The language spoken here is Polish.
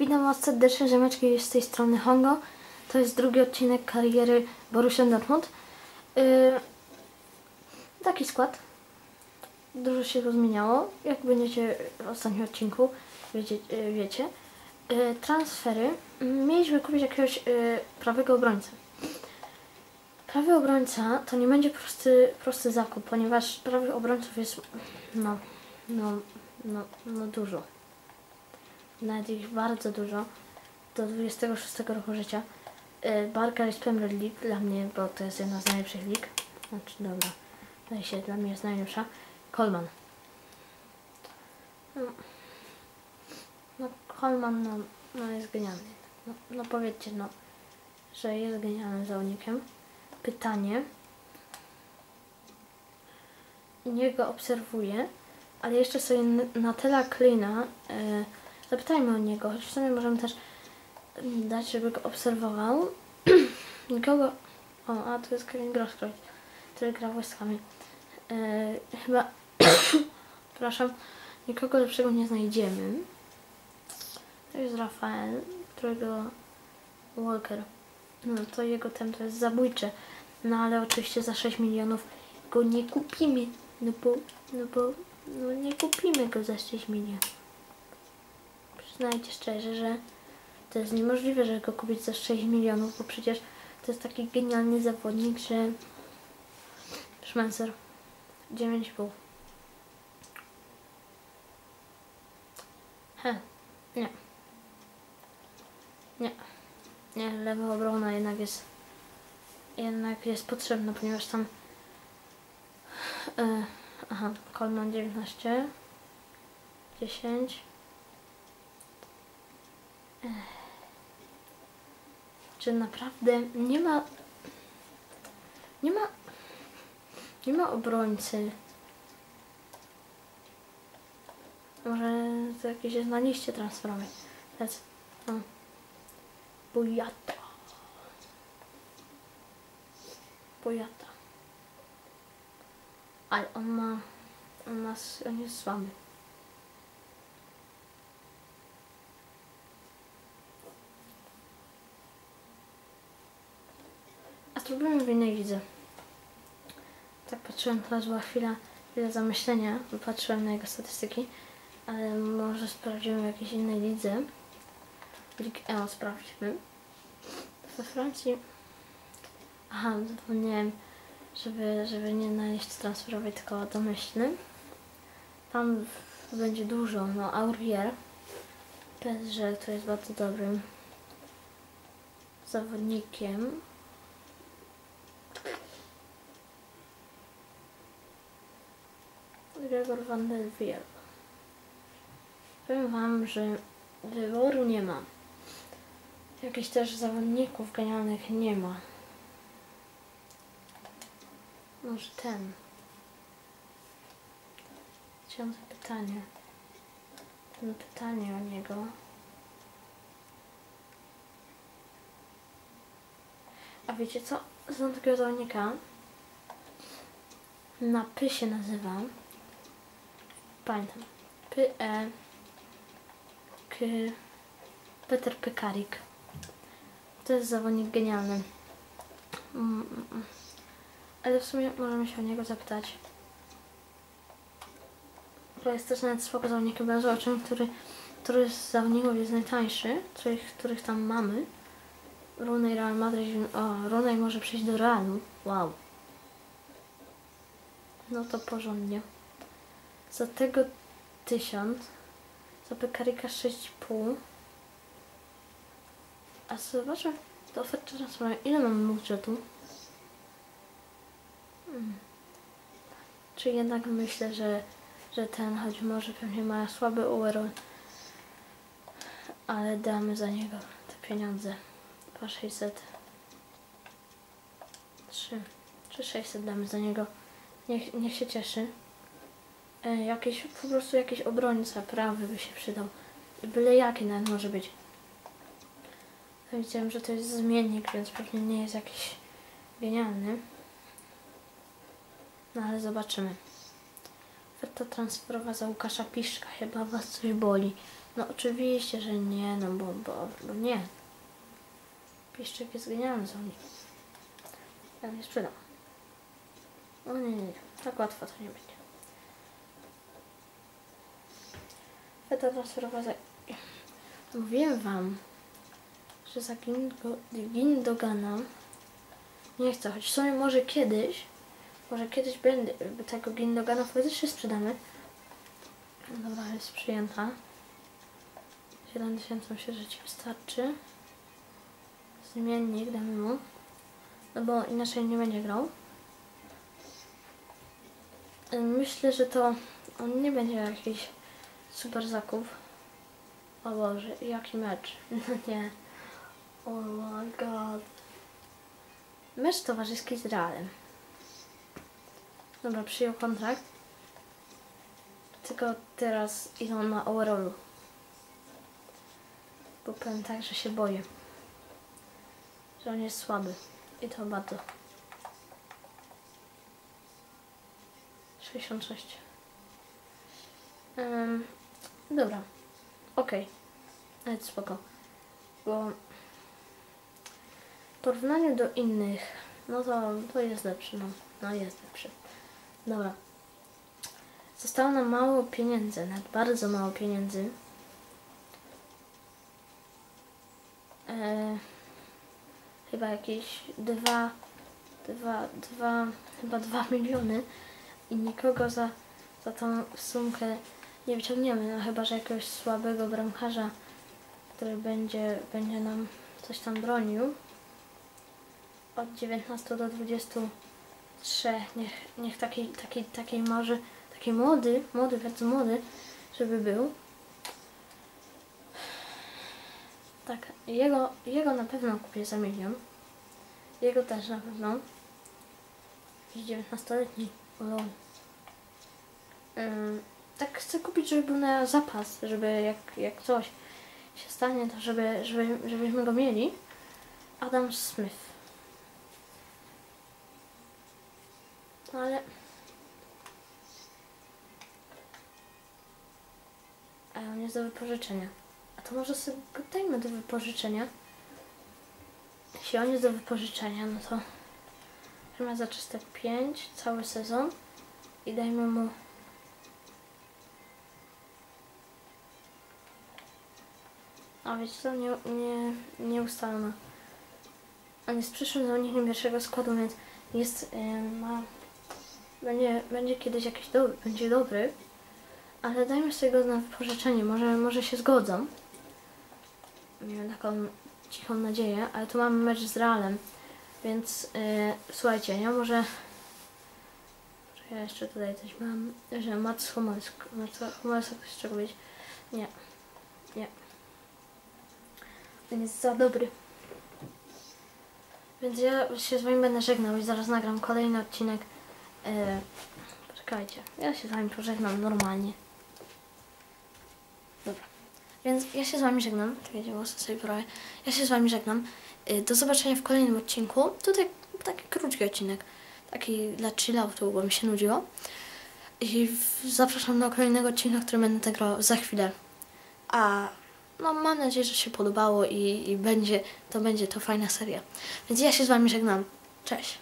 Witam Was serdecznie, Rzemeczki z tej strony Hongo. To jest drugi odcinek kariery Borussia Dortmund. Yy, taki skład. Dużo się rozmieniało. Jak będziecie w ostatnim odcinku, wiecie. Yy, wiecie. Yy, transfery. Mieliśmy kupić jakiegoś yy, prawego obrońcę. Prawy obrońca to nie będzie prosty, prosty zakup, ponieważ prawych obrońców jest no, no, no, no dużo nawet ich bardzo dużo, do 26 roku życia. Yy, Barker jest Premier League dla mnie, bo to jest jedna z najlepszych lig. Znaczy, dobra, wydaje się, dla mnie jest najlepsza. Coleman. No, no Coleman, no, no jest genialny. No, no powiedzcie, no, że jest genialnym zawodnikiem. Pytanie. Nie go obserwuję, ale jeszcze sobie Natela Klina yy, Zapytajmy o niego, choć w sumie możemy też dać, żeby go obserwował. Nikogo... O, a tu jest Kevin Grosskreutz, który gra w West Hamie. Yy, chyba... Przepraszam, nikogo lepszego nie znajdziemy. To jest Rafael, którego Walker. No to jego tempo jest zabójcze. No ale oczywiście za 6 milionów go nie kupimy. No bo, no bo, no nie kupimy go za 6 milionów przyznajcie szczerze, że to jest niemożliwe, żeby go kupić za 6 milionów, bo przecież to jest taki genialny zawodnik, że Szmencer 9,5 He, nie. Nie. Nie, lewa obrona jednak jest jednak jest potrzebna, ponieważ tam yy, aha, Coleman 19 10 czy naprawdę nie ma nie ma nie ma obrońcy? Może to jakieś jest na liście transferowej teraz no. Bujata ale on ma on, nas, on jest słaby Spróbujmy w innej lidze. Tak patrzyłem, teraz była chwila, chwila zamyślenia, patrzyłem na jego statystyki, ale może sprawdzimy w jakiejś innej lidze. League E sprawdźmy. We Francji... Aha, zapomniałem, żeby, żeby nie na liście transferowej, tylko domyślny. Tam będzie dużo, no Aurier, PSG, który jest bardzo dobrym zawodnikiem. Gregor van der. Powiem Wam, że wyboru nie ma. Jakichś też zawodników genialnych nie ma. Może ten. Chciałam pytanie. Ten pytanie o niego. A wiecie co? Znam takiego zawodnika. Na Py się nazywa pamiętam. P E K Peter Pekarik. To jest zawodnik genialny. Mm, mm, mm. Ale w sumie możemy się o niego zapytać. To jest też nawet spoko zawodnik bez oczym, który, który z zawodników jest najtańszy, których, których tam mamy. Rooney Real Madrid. O, Rooney może przejść do Realu. Wow. No to porządnie. Za tego 1000. Za Pekarika 6,5. A zobaczę do oferty transferowej. Ile mamy budżetu? Hmm. Czy jednak myślę, że, że ten, choć może pewnie ma słaby URL, ale damy za niego te pieniądze. 2600. 3 czy 600 damy za niego. Niech, niech się cieszy. E, jakiś, po prostu jakiś obrońca prawy by się przydał. Byle jaki nawet może być. Widziałem, że to jest zmiennik, więc pewnie nie jest jakiś genialny. No ale zobaczymy. Oferta transferowa za Łukasza Piszka. Chyba was coś boli. No oczywiście, że nie, no bo, bo, bo nie. Piszczyk jest genialny słownik. Ja nie sprzedam. O nie, nie, nie. Tak łatwo to nie będzie. Feta surowa za... Mówiłem wam, że za Gindo- Gindogana nie chcę, choć w sumie może kiedyś, może kiedyś będę, tego Gindogana faktycznie sprzedamy. Dobra, jest przyjęta. 7000 myślę, że Ci wystarczy. Zmiennik damy mu. No bo inaczej nie będzie grał. Myślę, że to on nie będzie jakiś super zakup. O Boże, jaki mecz. No nie. Oh my god. Mecz towarzyski z Realem. Dobra, przyjął kontrakt. Tylko teraz idą na overallu. Bo powiem tak, że się boję. Że on jest słaby. I to bardzo. 66. Um, dobra. Okej. Nawet spoko. Bo w porównaniu do innych, no to, to jest lepszy, no. No jest lepszy. Dobra. Zostało nam mało pieniędzy, nawet bardzo mało pieniędzy. E, chyba jakieś dwa, dwa, dwa, chyba dwa miliony i nikogo za, za tą sumkę nie wyciągniemy, no chyba, że jakiegoś słabego bramkarza, który będzie, będzie nam coś tam bronił. Od 19 do 23, niech, niech taki, taki, taki może, taki młody, młody, bardzo młody, żeby był. Tak, jego, jego na pewno kupię za milion. Jego też na pewno. Jakiś 19-letni. O lol. Tak chcę kupić, żeby był na zapas, żeby jak, jak coś się stanie, to żeby, żeby, żebyśmy go mieli. Adam Smith. No ale... Ale on jest do wypożyczenia. A to może sobie go dajmy do wypożyczenia. Jeśli on jest do wypożyczenia, no to firma za 305 cały sezon i dajmy mu A wiecie co, nie, nie, nie ustalono. On jest przyszłym zawodnikiem pierwszego składu, więc jest, yy, ma, będzie, będzie kiedyś jakiś dobry, będzie dobry, ale dajmy sobie go na wypożyczenie, może, może się zgodzą. Miałem taką cichą nadzieję, ale tu mamy mecz z Realem, więc yy, słuchajcie, ja może... Ja jeszcze tutaj coś mam, że Mats Hummels, Mats Hummels ktoś czego być? Nie, nie. On jest za dobry. Więc ja się z wami będę żegnał i zaraz nagram kolejny odcinek. Yy, poczekajcie, ja się z wami pożegnam normalnie. Dobra. Więc ja się z wami żegnam. Czekajcie, włosy sobie porobię. Ja się z wami żegnam. Yy, do zobaczenia w kolejnym odcinku. Tutaj taki krótki odcinek. Taki dla chilloutu, bo mi się nudziło. I zapraszam do kolejnego odcinka, który będę nagrał za chwilę. A no mam nadzieję, że się podobało i, i będzie, to będzie to fajna seria. Więc ja się z wami żegnam. Cześć.